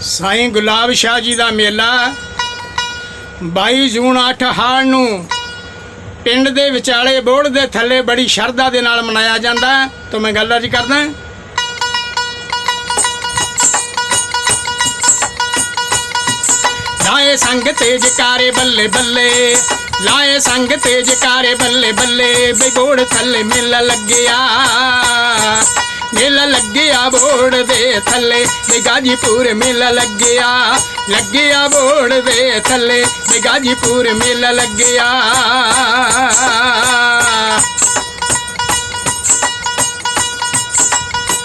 ਸਾਈਂ ਗੁਲਾਬ ਸ਼ਾਹ ਜੀ ਦਾ ਮੇਲਾ 22 ਜੂਨ 8 ਹਾੜ ਨੂੰ ਪਿੰਡ ਦੇ ਵਿਚਾਲੇ ਬੋੜ ਦੇ ਥੱਲੇ ਬੜੀ ਸ਼ਰਧਾ ਦੇ ਨਾਲ ਮਨਾਇਆ ਜਾਂਦਾ ਹੈ। ਮੈਂ ਗੱਲ ਅੱਜ ਕਰਦਾ ਲਾਏ ਸੰਗ ਤੇ ਜਕਾਰੇ ਬੱਲੇ ਬੱਲੇ, ਲਾਏ ਸੰਗ ਤੇ ਜਕਾਰੇ ਬੱਲੇ ਬੱਲੇ ਬੇਗੋੜ ਥੱਲੇ ਮੇਲਾ ਲੱਗਿਆ ਮੇਲਾ ਲੱਗਿਆ ਬੋੜ ਦੇ ਥੱਲੇ ਤੇ ਗਾਜੀਪੁਰ ਮੇਲਾ ਲੱਗਿਆ। ਲੱਗਿਆ ਬੋੜ ਦੇ ਥੱਲੇ ਤੇ ਗਾਜੀਪੁਰ ਮੇਲਾ ਲੱਗਿਆ।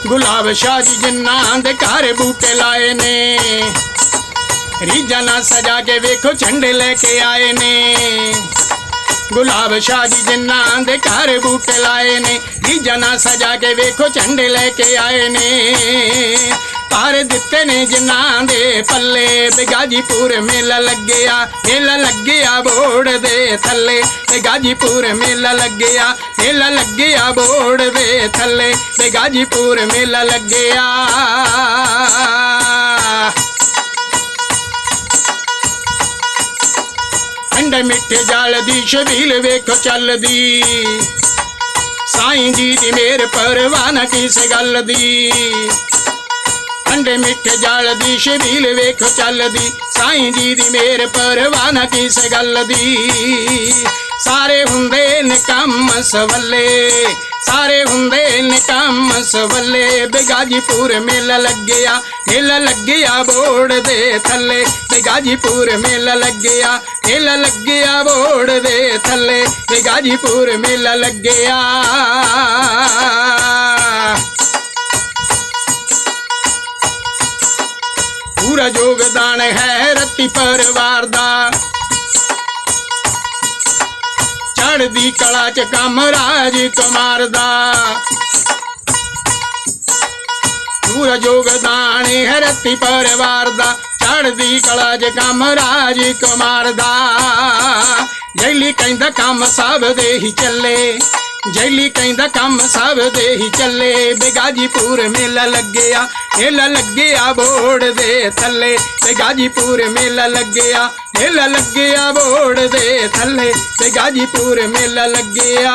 ਗੁਲਾਬ ਸ਼ਾਹ ਜੀ ਜਿਨ੍ਹਾਂ ਦੇ ਘਰ ਬੂਟੇ ਲਾਏ ਨੇ ਰੀਜਾ ਨਾਲ ਸਜਾ ਕੇ ਵੇਖੋ ਝੰਡੇ ਲੈ ਕੇ ਆਏ ਨੇ। ਗੁਲਾਬ ਸ਼ਾਹ ਜੀ ਜਿਨ੍ਹਾਂ ਦੇ ਘਰ ਬੂਟੇ ਲਾਏ ਨੇ ਰੀਜਾ ਜਨਾ ਸਜਾ ਕੇ ਵੇਖੋ ਝੰਡੇ ਲੈ ਕੇ ਆਏ ਨੇ। ਤਾਰ ਦਿੱਤੇ ਨੇ ਜਿਨ੍ਹਾਂ ਦੇ ਪੱਲੇ ਬੇਗਾਜੀਪੁਰ ਮੇਲਾ ਲੱਗਿਆ ਮੇਲਾ ਲੱਗਿਆ ਬੋੜ ਦੇ ਥੱਲੇ। ਬੇਗਾਜੀਪੁਰ ਮੇਲਾ ਲੱਗਿਆ ਮੇਲਾ ਲੱਗਿਆ ਬੋੜ ਦੇ ਥੱਲੇ। ਬੇਗਾਜੀਪੁਰ ਮੇਲਾ ਲੱਗਿਆ। ਅੰਡੇ ਮਿੱਠੇ ਜਲ ਦੀ ਛਬੀਲ ਵੇਖੋ ਚੱਲਦੀ। ਸਾਈਂ ਜੀ ਦੀ ਮੇਰ ਪਰਵਾਨਾ ਕਿਸ ਗੱਲ ਦੀ। ਅੰਡੇ ਮਿੱਠੇ ਜਲ ਦੀ ਛਬੀਲ ਵੇਖੋ ਚੱਲਦੀ। ਸਾਈਂ ਜੀ ਦੀ ਮੇਰ ਪਰਵਾਨਾ ਕਿਸ ਗੱਲ ਦੀ। ਸਾਰੇ ਹੁੰਦੇ ਨੇ ਕੰਮ ਸਵੱਲੇ ਸਾਰੇ ਹੁੰਦੇ ਨੇ ਕੰਮ ਸਵੱਲੇ ਬੇਗਾਜੀਪੁਰ ਮੇਲਾ ਲੱਗਿਆ ਮੇਲਾ ਲੱਗਿਆ ਬੋੜ ਦੇ ਥੱਲੇ ਬੇਗਾਜੀਪੁਰ ਮੇਲਾ ਲੱਗਿਆ ਮੇਲਾ ਲੱਗਿਆ ਬੋੜ ਦੇ ਥੱਲੇ ਬੇਗਾਜੀਪੁਰ ਮੇਲਾ ਲੱਗਿਆ ਪੂਰਾ ਯੋਗਦਾਨ ਹੈ ਰੱਤੀ ਪਰਿਵਾਰ ਦਾ ਚੜ੍ਹਦੀ ਕਲਾ ਚ ਕੰਮ ਰਾਜ ਕੁਮਾਰ ਦਾ ਪੂਰਾ ਯੋਗਦਾਨ ਹੈ ਪਰਿਵਾਰ ਦਾ। ਚੜ੍ਹਦੀ ਕਲਾ ਚ ਕੰਮ ਰਾਜ ਕੁਮਾਰ ਦਾ ਜੈਲੀ ਕਹਿੰਦਾ ਕੰਮ ਸਭ ਦੇ ਹੀ ਚੱਲੇ। ਜੈਲੀ ਕਹਿੰਦਾ ਕੰਮ ਸਭ ਦੇ ਹੀ ਚੱਲੇ। ਬੇਗਾਜੀਪੁਰ ਮੇਲਾ ਲੱਗਿਆ ਮੇਲਾ ਲੱਗਿਆ ਬੋੜ ਦੇ ਥੱਲੇ। ਬੇਗਾਜੀਪੁਰ ਮੇਲਾ ਲੱਗਿਆ ਮੇਲਾ ਲੱਗਿਆ ਬੋੜ ਦੇ ਥੱਲੇ ਤੇ ਗਾਜੀਪੁਰ ਮੇਲਾ ਲੱਗਿਆ।